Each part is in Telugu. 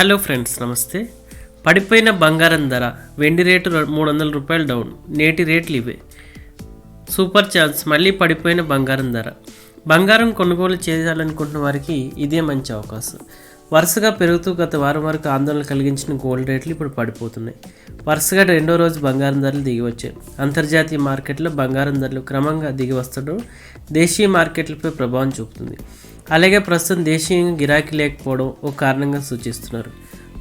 హలో ఫ్రెండ్స్ నమస్తే. పడిపోయిన బంగారం ధర వెండి రేటు మూడు వందల రూపాయలు డౌన్. నేటి రేట్లు ఇవే. సూపర్ ఛాన్స్ మళ్ళీ పడిపోయిన బంగారం ధర. బంగారం కొనుగోలు చేయాలనుకుంటున్న వారికి ఇదే మంచి అవకాశం. వరుసగా పెరుగుతూ గత వారం వరకు ఆందోళన కలిగించిన గోల్డ్ రేట్లు ఇప్పుడు పడిపోతున్నాయి. వరుసగా రెండో రోజు బంగారం ధరలు దిగివచ్చాయి. అంతర్జాతీయ మార్కెట్లో బంగారం ధరలు క్రమంగా దిగి వస్తడం దేశీయ మార్కెట్లపై ప్రభావం చూపుతుంది. అలాగే ప్రస్తుతం దేశీయంగా గిరాకీ లేకపోవడం ఒక కారణంగా సూచిస్తున్నారు.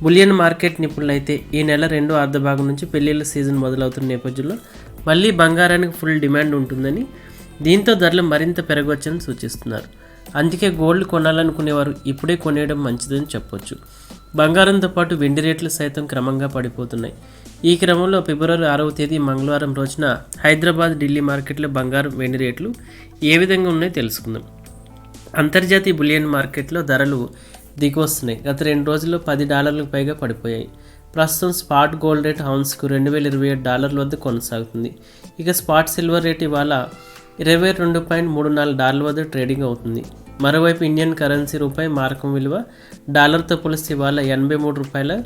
బులియన్ మార్కెట్ నిపుణులు అయితే ఈ నెల రెండో అర్ధభాగం నుంచి పెళ్ళిళ్ళ సీజన్ మొదలవుతున్న నేపథ్యంలో మళ్ళీ బంగారానికి ఫుల్ డిమాండ్ ఉంటుందని దీంతో ధరలు మరింత పెరగవచ్చని సూచిస్తున్నారు. అందుకే గోల్డ్ కొనాలనుకునేవారు ఇప్పుడే కొనేయడం మంచిదని చెప్పొచ్చు. బంగారంతో పాటు వెండి రేట్లు సైతం క్రమంగా పడిపోతున్నాయి. ఈ క్రమంలో ఫిబ్రవరి ఆరవ తేదీ మంగళవారం రోజున హైదరాబాద్ ఢిల్లీ మార్కెట్లో బంగారం వెండి రేట్లు ఏ విధంగా ఉన్నాయో తెలుసుకుందాం. అంతర్జాతీయ బులియన్ మార్కెట్లో ధరలు దిగొస్తున్నాయి గత రెండు రోజుల్లో పది డాలర్లకు పైగా పడిపోయాయి. ప్రస్తుతం స్పాట్ గోల్డ్ రేట్ హౌన్స్కు రెండు వేల ఇరవై ఏడు డాలర్ల వద్ద కొనసాగుతుంది. ఇక స్పాట్ సిల్వర్ రేట్ ఇవాళ ఇరవై రెండు పాయింట్ మూడు నాలుగు డాలర్ల వద్ద ట్రేడింగ్ అవుతుంది. మరోవైపు ఇండియన్ కరెన్సీ రూపాయి మారకం విలువ డాలర్తో పోలిస్తే ఇవాళ ఎనభై మూడు రూపాయల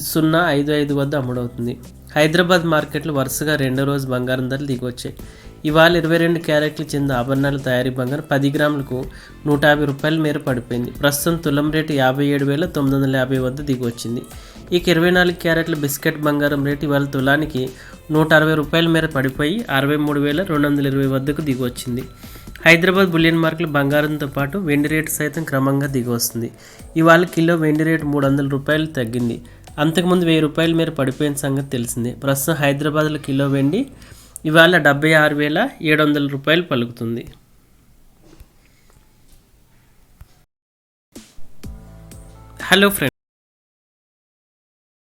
సున్నా ఐదు ఐదు వద్ద అమ్ముడవుతుంది. హైదరాబాద్ మార్కెట్లో వరుసగా రెండో రోజు బంగారం ధరలు దిగొచ్చాయి ఇవాళ ఇరవై రెండు క్యారెట్లు చెందిన ఆభరణాల తయారీ బంగారం పది గ్రాములకు నూట యాభై రూపాయల మేర పడిపోయింది. ప్రస్తుతం తులం రేటు యాభై ఏడు వేల తొమ్మిది వందల యాభై వద్ద దిగొచ్చింది. ఇక ఇరవై నాలుగు క్యారెట్ల బిస్కెట్ బంగారం రేటు ఇవాళ తులానికి నూట అరవై రూపాయల మేర పడిపోయి అరవై మూడు వేల రెండు వందల ఇరవై వద్దకు దిగొచ్చింది. హైదరాబాద్ బులియన్ మార్కులు బంగారంతో పాటు వెండి రేటు సైతం క్రమంగా దిగొస్తుంది. ఇవాళ కిలో వెండి రేటు మూడు వందల రూపాయలు తగ్గింది. అంతకుముందు వెయ్యి రూపాయల మేర పడిపోయిన సంగతి తెలిసిందే. ప్రస్తుతం హైదరాబాద్లో కిలో వెండి ఇవాళ డెబ్బై ఆరు వేల ఏడు వందల రూపాయలు పలుకుతుంది. Hello friends.